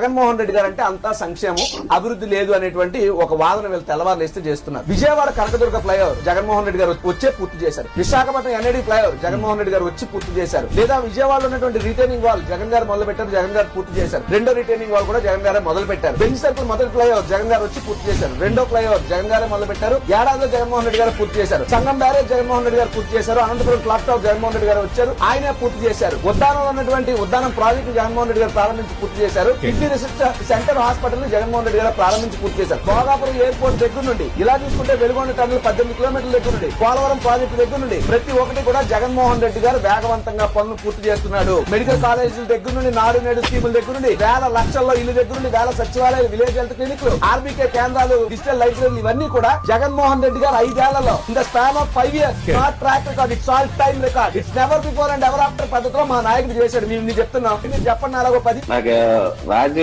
జగన్మోహన్ రెడ్డి గారు అంటే అంతా సంక్షేమం అభివృద్ధి లేదు అనేటువంటి ఒక వాదన వీళ్ళు తెల్లవారులు ఇస్తే చేస్తున్నారు. విజయవాడ కనకదుర్గ ఫ్లైఓవర్ జగన్మోహన్ రెడ్డి గారు వచ్చే పూర్తి చేశారు. విశాఖపట్నం ఎన్ఐడి ఫ్లైఓవర్ జగన్మోహన్ రెడ్డి గారు వచ్చి పూర్తి చేశారు. లేదా విజయవాడలో ఉన్నటువంటి రిటైనింగ్ వాల్ జగన్ గారు మొదలు పెట్టారు జగన్ గారు పూర్తి చేశారు. రెండో రిటైనింగ్ వాల్ కూడా జగన్ గారే మొదలు పెట్టారు బెంచ్ సర్కిల్ మొదటి ఫ్లైఓవర్ జగన్ గారు వచ్చి పూర్తి చేశారు. రెండో ఫ్లైఓవర్ జగన్ గారే మొదలు పెట్టారు ఏడాదిలో జగన్మోహన్ రెడ్డి గారు పూర్తి చేశారు. సంగం బ్యారేజ్ జగన్మోహన్ రెడ్డి గారు పూర్తి చేశారు. అనంతపురం క్లాక్ టవర్ జగన్మోహన్ రెడ్డి గారు వచ్చారు. ఆయనే పూర్తి చేశారు. ఉద్దానంలో ఉన్నటువంటి ఉద్దానం ప్రాజెక్టు జగన్మోహన్ రెడ్డి గారు ప్రారంభించి పూర్తి చేశారు. సెంటర్ హాస్పిటల్ని జగన్మోహన్ రెడ్డి గారు ప్రారంభించి పూర్తి చేశారు. భోగాపురం ఎయిర్పోర్ట్ దగ్గర నుండి ఇలా చూసుకుంటే వెలుగొండ టన్నులు పద్దెనిమిది కిలోమీటర్ల దగ్గర నుండి పోలవరం ప్రాజెక్టు దగ్గర నుండి ప్రతి ఒక్కటి కూడా జగన్మోహన్ రెడ్డి గారు వేగవంతంగా పనులు పూర్తి చేస్తున్నాడు. మెడికల్ కాలేజీల దగ్గర నుండి నాడు నేడు స్కీముల దగ్గర నుండి వేల లక్షల్లో ఇల్లు దగ్గర నుండి వేల సచివాలయాలు విలేజ్ హెల్త్ క్లినిక్లు ఆర్బీకే కేంద్రాలు డిజిటల్ లైబ్రరీలు ఇవన్నీ కూడా Jaganmohan Reddy garu ఐదేళ్ళలో in the span of five years not track record it's all time record. It's never before and ever after పద్ధతిలో మా నాయకుడు చేశాడు. మేము చెప్తున్నాం. మీరు చెప్పండి అలాగో పది. నాకు రాజకీయ